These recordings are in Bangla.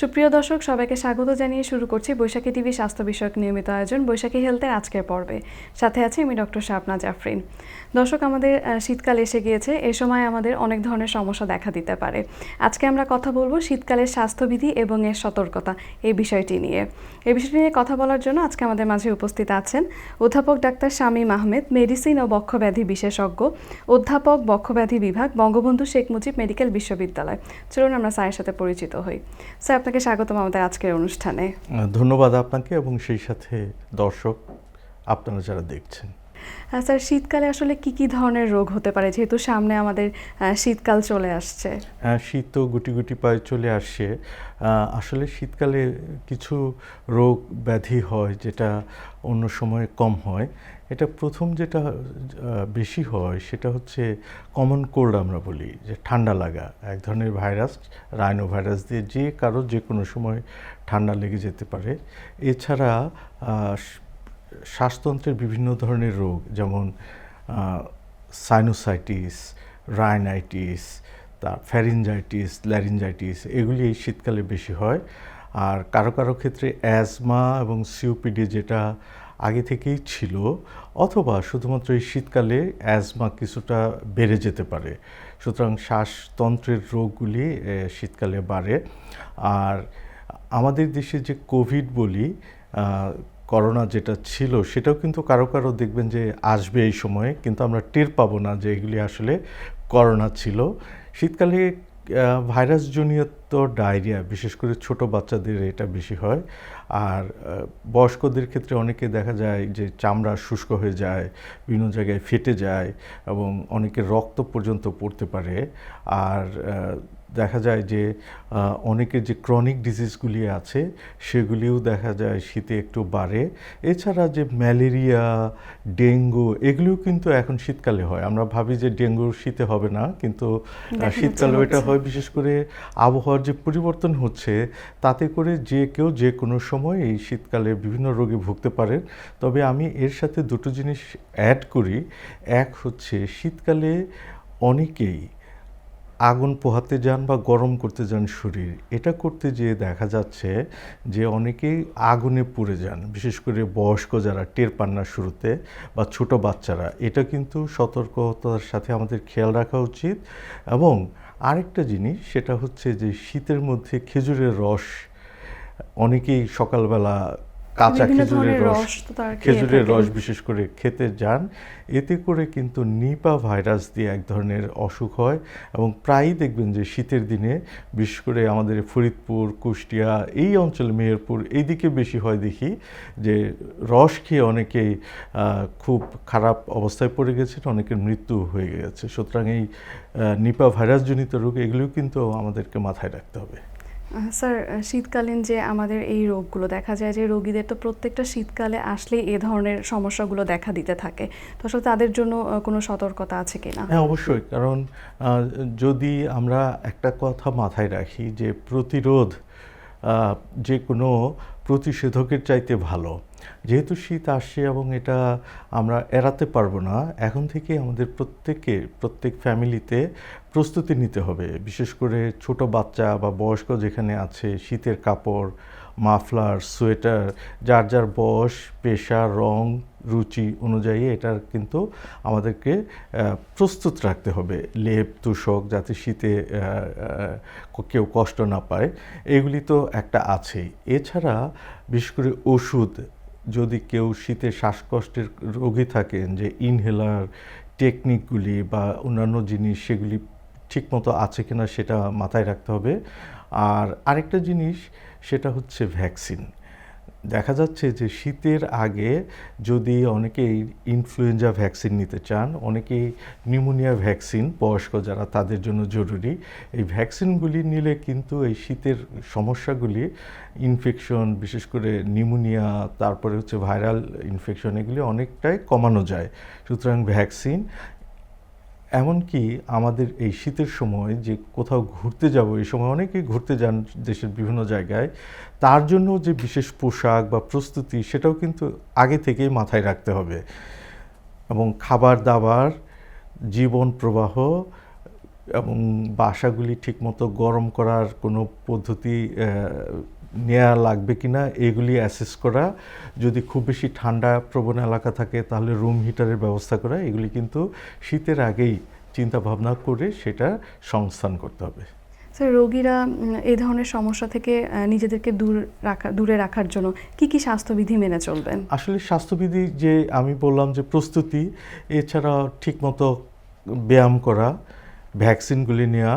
সুপ্রিয় দর্শক, সবাইকে স্বাগত জানিয়ে শুরু করছি বৈশাখী টিভি স্বাস্থ্য বিষয়ক নিয়মিত আয়োজন বৈশাখী হেলথের আজকের পর্বে। সাথে আছি আমি ডক্টর শাপনা জাফরিন। দর্শক, আমাদের শীতকাল এসে গিয়েছে, এ সময় আমাদের অনেক ধরনের সমস্যা দেখা দিতে পারে। আজকে আমরা কথা বলব শীতকালের স্বাস্থ্যবিধি এবং এর সতর্কতা এই বিষয়টি নিয়ে। এই বিষয়টি নিয়ে কথা বলার জন্য আজকে আমাদের মাঝে উপস্থিত আছেন অধ্যাপক ডাক্তার শামীম আহমেদ, মেডিসিন ও বক্ষব্যাধি বিশেষজ্ঞ, অধ্যাপক বক্ষব্যাধি বিভাগ, বঙ্গবন্ধু শেখ মুজিব মেডিকেল বিশ্ববিদ্যালয়। চলুন আমরা স্যারের সাথে পরিচিত হই। স্যার আপনাকে স্বাগতম আমাদের আজকের অনুষ্ঠানে। ধন্যবাদ আপনাকে এবং সেই সাথে দর্শক আপনারা যারা দেখছেন। স্যার শীতকালে আসলে কি কি ধরনের রোগ হতে পারে? যেহেতু সামনে আমাদের শীতকাল চলে আসছে। আহ, শীত তো গুটি গুটি পায়ে চলে আসছে। আসলে শীতকালে কিছু রোগ ব্যাধি হয় যেটা অন্য সময়ে কম হয়। এটা প্রথম যেটা বেশি হয় সেটা হচ্ছে কমন কোল্ড আমরা বলি যে ঠান্ডা লাগা। এক ধরনের ভাইরাস রাইনো ভাইরাস দিয়ে যে কারও যে কোনো সময় ঠান্ডা লেগে যেতে পারে। এছাড়া শ্বাসতন্ত্রের বিভিন্ন ধরনের রোগ, যেমন সাইনোসাইটিস রাইনাইটিস তা ফ্যারিনজাইটিস ল্যারিনজাইটিস এগুলি এই শীতকালে বেশি হয়। আর কারও কারও ক্ষেত্রে অ্যাজমা এবং সিওপিডি যেটা আগে থেকেই ছিল, অথবা শুধুমাত্র এই শীতকালে অ্যাজমা কিছুটা বেড়ে যেতে পারে। সুতরাং শ্বাসতন্ত্রের রোগগুলি শীতকালে বাড়ে। আর আমাদের দেশে যে কোভিড বলি করোনা যেটা ছিল, সেটাও কিন্তু কারও কারও দেখবেন যে আসবে এই সময়ে, কিন্তু আমরা টের পাবো না যে এগুলি আসলে করোনা ছিল। শীতকালে ভাইরাস ভাইরাসজনিত ডায়রিয়া, বিশেষ করে ছোট বাচ্চাদের এটা বেশি হয়। আর বয়স্কদের ক্ষেত্রে অনেকে দেখা যায় যে চামড়া শুষ্ক হয়ে যায়, বিভিন্ন জায়গায় ফেটে যায় এবং অনেকের রক্ত পর্যন্ত পড়তে পারে। আর দেখা যায় যে অনেকের যে ক্রনিক ডিজিজগুলি আছে সেগুলিও দেখা যায় শীতে একটু বাড়ে। এছাড়া যে ম্যালেরিয়া ডেঙ্গু এগুলিও কিন্তু এখন শীতকালে হয়। আমরা ভাবি যে ডেঙ্গু শীতে হবে না কিন্তু শীতকালে এটা হয়। বিশেষ করে আবহাওয়ার যে পরিবর্তন হচ্ছে তাতে করে যে কেউ যে কোনো সময় এই শীতকালে বিভিন্ন রোগে ভুগতে পারেন তবে আমি এর সাথে দুটো জিনিস অ্যাড করি। এক হচ্ছে শীতকালে অনেকেই আগুন পোহাতে যান বা গরম করতে যান শরীর, এটা করতে যেয়ে দেখা যাচ্ছে যে অনেকেই আগুনে পুড়ে যান, বিশেষ করে বয়স্ক যারা টের পান শুরুতে বা ছোট বাচ্চারা। এটা কিন্তু সতর্কতার সাথে আমাদের খেয়াল রাখা উচিত। এবং আরেকটা জিনিস, সেটা হচ্ছে যে শীতের মধ্যে খেজুরের রস অনেকেই সকালবেলা কাঁচা খেজুরের রস খেজুরের রস বিশেষ করে খেতে যান। এতে করে কিন্তু নিপা ভাইরাস দিয়ে এক ধরনের অসুখ হয় এবং প্রায়ই দেখবেন যে শীতের দিনে বিশেষ করে আমাদের ফরিদপুর কুষ্টিয়া এই অঞ্চলে মেহেরপুর এইদিকে বেশি হয় দেখি যে রস খেয়ে অনেকেই খুব খারাপ অবস্থায় পড়ে গেছেন অনেকের মৃত্যু হয়ে গেছে। সুতরাং এই নিপা ভাইরাসজনিত রোগ এগুলিও কিন্তু আমাদেরকে মাথায় রাখতে হবে। স্যার শীতকালীন যে আমাদের এই রোগগুলো, দেখা যায় যে রোগীদের তো প্রত্যেকটা শীতকালে আসলেই এ ধরনের সমস্যাগুলো দেখা দিতে থাকে। তো আসলে তাদের জন্য কোনো সতর্কতা আছে কিনা হ্যাঁ অবশ্যই। কারণ যদি আমরা একটা কথা মাথায় রাখি যে প্রতিরোধ যে কোনো প্রতিষেধকের চাইতে ভালো যেহেতু শীত আসছে এবং এটা আমরা এড়াতে পারব না, এখন থেকে আমাদের প্রত্যেকে প্রত্যেক ফ্যামিলিতে প্রস্তুতি নিতে হবে। বিশেষ করে ছোট বাচ্চা বা বয়স্ক যেখানে আছে, শীতের কাপড়, মাফলার, সোয়েটার, যার যার বয়স, পেশা, রং, রুচি অনুযায়ী এটার কিন্তু আমাদেরকে প্রস্তুত রাখতে হবে। লেপ, তুষক যাতে শীতে কেউ কষ্ট না পায়, এগুলি তো একটা আছেই। এছাড়া বিশেষ করে ওষুধ যদি কেউ শীতে শ্বাসকষ্টের রোগী থাকেন যে ইনহেলার টেকনিকগুলি বা অন্যান্য জিনিস সেগুলি ঠিকমতো আছে কিনা সেটা মাথায় রাখতে হবে। আর আরেকটা জিনিস, সেটা হচ্ছে ভ্যাকসিন দেখা যাচ্ছে যে শীতের আগে যদি অনেকেই ইনফ্লুয়েঞ্জা ভ্যাকসিন নিতে চান, অনেকেই নিউমোনিয়া ভ্যাকসিন বয়স্ক যারা তাদের জন্য জরুরি। এই ভ্যাকসিনগুলি নিলে কিন্তু এই শীতের সমস্যাগুলি ইনফেকশন বিশেষ করে নিউমোনিয়া তারপরে হচ্ছে ভাইরাল ইনফেকশন এগুলি অনেকটাই কমানো যায়। সুতরাং ভ্যাকসিন এমনকি আমাদের এই শীতের সময় যে কোথাও ঘুরতে যাব, এই সময় অনেকেই ঘুরতে যান দেশের বিভিন্ন জায়গায়, তার জন্য যে বিশেষ পোশাক বা প্রস্তুতি সেটাও কিন্তু আগে থেকেই মাথায় রাখতে হবে। এবং খাবার দাবার জীবন প্রবাহ এবং বাসাগুলি ঠিকমতো গরম করার কোনো পদ্ধতি নেওয়া লাগবে কিনা এগুলি অ্যাসেস করা। যদি খুব বেশি ঠান্ডা প্রবণ এলাকা থাকে তাহলে রুম হিটারের ব্যবস্থা করা। এগুলি কিন্তু শীতের আগেই চিন্তা ভাবনা করে সেটা সংস্থান করতে হবে। স্যার রোগীরা এই ধরনের সমস্যা থেকে নিজেদেরকে দূর রাখা দূরে রাখার জন্য কি কি স্বাস্থ্যবিধি মেনে চলবেন? আসলে স্বাস্থ্যবিধি যে আমি বললাম যে প্রস্তুতি এছাড়া ঠিকমতো ব্যায়াম করা ভ্যাকসিনগুলি নেওয়া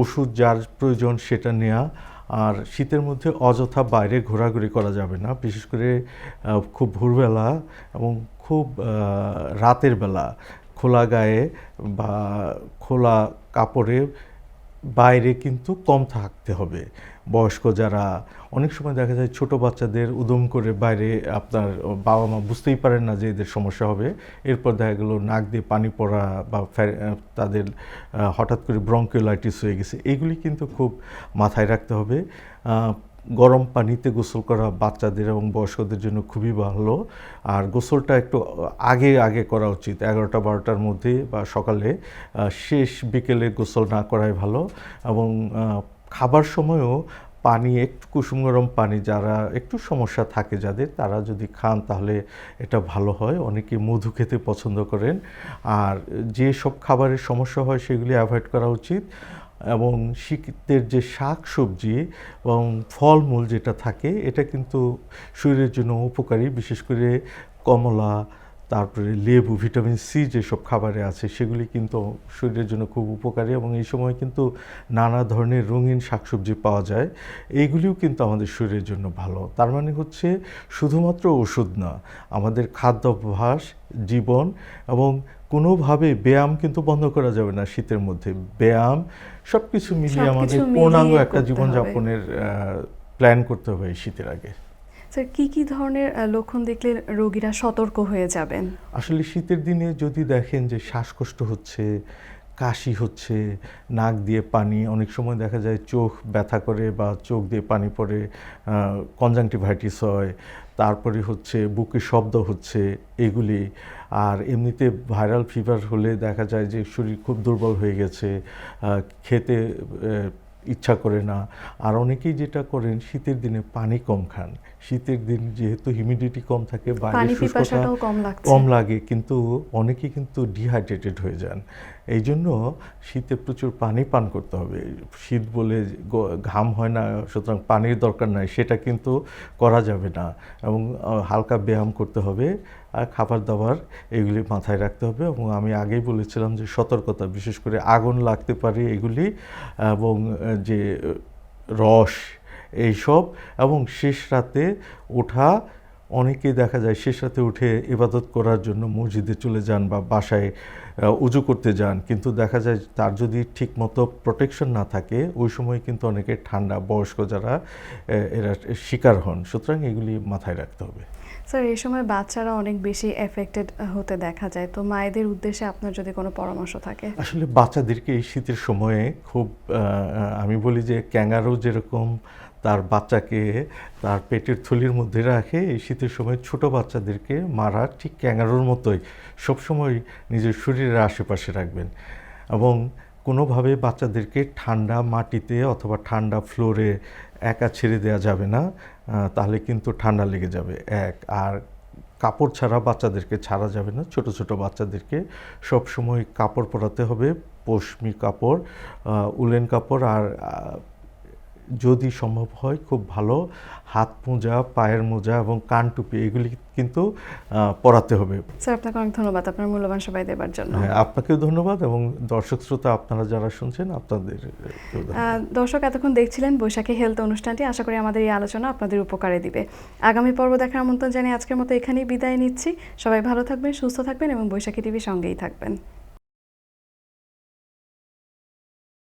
ওষুধ যার প্রয়োজন সেটা নেওয়া আর শীতের মধ্যে অযথা বাইরে ঘোরাঘুরি করা যাবে না, বিশেষ করে খুব ভোরবেলা এবং খুব রাতের বেলা খোলা গায়ে বা খোলা কাপড়ে বাইরে কিন্তু কম থাকতে হবে। বয়স্ক যারা, অনেক সময় দেখা যায় ছোট বাচ্চাদের উদম করে বাইরে আপনার বাবা মা বুঝতেই পারেন না যে এদের সমস্যা হবে। এরপর দেখা গেলো নাক দিয়ে পানি পড়া বা তাদের হঠাৎ করে ব্রঙ্কিওলাইটিস হয়ে গেছে। এগুলি কিন্তু খুব মাথায় রাখতে হবে। গরম পানিতে গোসল করা বাচ্চাদের এবং বয়স্কদের জন্য খুবই ভালো। আর গোসলটা একটু আগে আগে করা উচিত, এগারোটা, বারোটার মধ্যে বা সকালে। শেষ বিকেলে গোসল না করাই ভালো এবং খাবার সময়ও পানি, একটু কুসুম গরম পানি যারা একটু সমস্যা থাকে যাদের, তারা যদি খান তাহলে এটা ভালো হয়। অনেকে মধু খেতে পছন্দ করেন। আর যে সব খাবারের সমস্যা হয় সেগুলি অ্যাভয়েড করা উচিত। এবং শীতের যে শাক সবজি এবং ফলমূল যেটা থাকে, এটা কিন্তু শরীরের জন্য উপকারী। বিশেষ করে কমলা তারপরে লেবু ভিটামিন সি যেসব খাবারে আছে সেগুলি কিন্তু শরীরের জন্য খুব উপকারী এবং এই সময় কিন্তু নানা ধরনের রঙিন শাকসবজি পাওয়া যায়। এইগুলিও কিন্তু আমাদের শরীরের জন্য ভালো। তার মানে হচ্ছে শুধুমাত্র ওষুধ না আমাদের খাদ্যাভ্যাস জীবন এবং কোনোভাবে ব্যায়াম কিন্তু বন্ধ করা যাবে না শীতের মধ্যে। ব্যায়াম সব কিছু মিলিয়ে আমাদের পূর্ণাঙ্গ একটা জীবনযাপনের প্ল্যান করতে হবে এই শীতের আগে। স্যার, কি কি ধরনের লক্ষণ দেখলে রোগীরা সতর্ক হয়ে যাবেন? আসলে শীতের দিনে যদি দেখেন যে শ্বাসকষ্ট হচ্ছে, কাশি হচ্ছে, নাক দিয়ে পানি, অনেক সময় দেখা যায় চোখ ব্যথা করে বা চোখ দিয়ে পানি পড়ে কনজাংটিভাইটিস হয়, তারপরে হচ্ছে বুকে শব্দ হচ্ছে, এগুলি। আর এমনিতে ভাইরাল ফিভার হলে দেখা যায় যে শরীর খুব দুর্বল হয়ে গেছে খেতে ইচ্ছা করে না। আর অনেকেই যেটা করেন শীতের দিনে পানি কম খান। শীতের দিন যেহেতু হিউমিডিটি কম থাকে বাইরে শুষ্কতা কম লাগে কিন্তু অনেকেই কিন্তু ডিহাইড্রেটেড হয়ে যান। এই জন্য শীতে প্রচুর পানি পান করতে হবে। শীত বলে ঘাম হয় না, সুতরাং পানির দরকার নাই, সেটা কিন্তু করা যাবে না। এবং হালকা ব্যায়াম করতে হবে, আর খাবার দাবার এগুলি মাথায় রাখতে হবে। এবং আমি আগেই বলেছিলাম যে সতর্কতা, বিশেষ করে আগুন লাগতে পারে এগুলি, এবং যে রস, এইসব, এবং শেষ রাতে ওঠা অনেকে দেখা যায় শেষ রাতে উঠে ইবাদত করার জন্য মসজিদে চলে যান বা বাসায় উজু করতে যান। কিন্তু দেখা যায় তার যদি ঠিকমতো প্রোটেকশন না থাকে ওই সময় কিন্তু অনেকে ঠান্ডা বয়স্ক যারা এরা শিকার হন। সুতরাং এগুলি মাথায় রাখতে হবে। স্যার এই সময় বাচ্চারা অনেক বেশি এফেক্টেড হতে দেখা যায়। তো মায়েদের উদ্দেশ্যে আপনার যদি কোনো পরামর্শ থাকে। আসলে বাচ্চাদেরকে এই শীতের সময়ে খুব আমি বলি যে ক্যাঙ্গারু যেরকম তার বাচ্চাকে তার পেটের থলির মধ্যে রাখে। এই শীতের সময় ছোট বাচ্চাদেরকে মারা ঠিক ক্যাঙ্গারুর মতোই সবসময় নিজের শরীরের আশেপাশে রাখবেন এবং কোনোভাবে বাচ্চাদেরকে ঠান্ডা মাটিতে অথবা ঠান্ডা ফ্লোরে একা ছেড়ে দেওয়া যাবে না তাহলে কিন্তু ঠান্ডা লেগে যাবে। এক, আর কাপড় ছাড়া বাচ্চাদেরকে ছাড়া যাবে না। ছোট ছোট বাচ্চাদেরকে সবসময় কাপড় পরাতে হবে, পশমি কাপড় উলেন কাপড় আর যদি সম্ভব হয় খুব ভালো। হাত মোজা পায়ের মোজা এবং কান টুপি এগুলি কিন্তু পরাতে হবে। স্যার আপনাকে অনেক ধন্যবাদ। আপনার মূল্যবান সবাই দেওয়ার জন্য। হ্যাঁ আপনাকেও ধন্যবাদ এবং দর্শক শ্রোতা আপনারা যারা শুনছেন আপনাদের দর্শক এতক্ষণ দেখছিলেন বৈশাখী হেলথ অনুষ্ঠানটি। আশা করি আমাদের এই আলোচনা আপনাদের উপকারে দিবে। আগামী পর্ব দেখার আমন্ত্রণ জানিয়ে আজকের মতো এখানেই বিদায় নিচ্ছি। সবাই ভালো থাকবেন সুস্থ থাকবেন এবং বৈশাখী টিভির সঙ্গেই থাকবেন।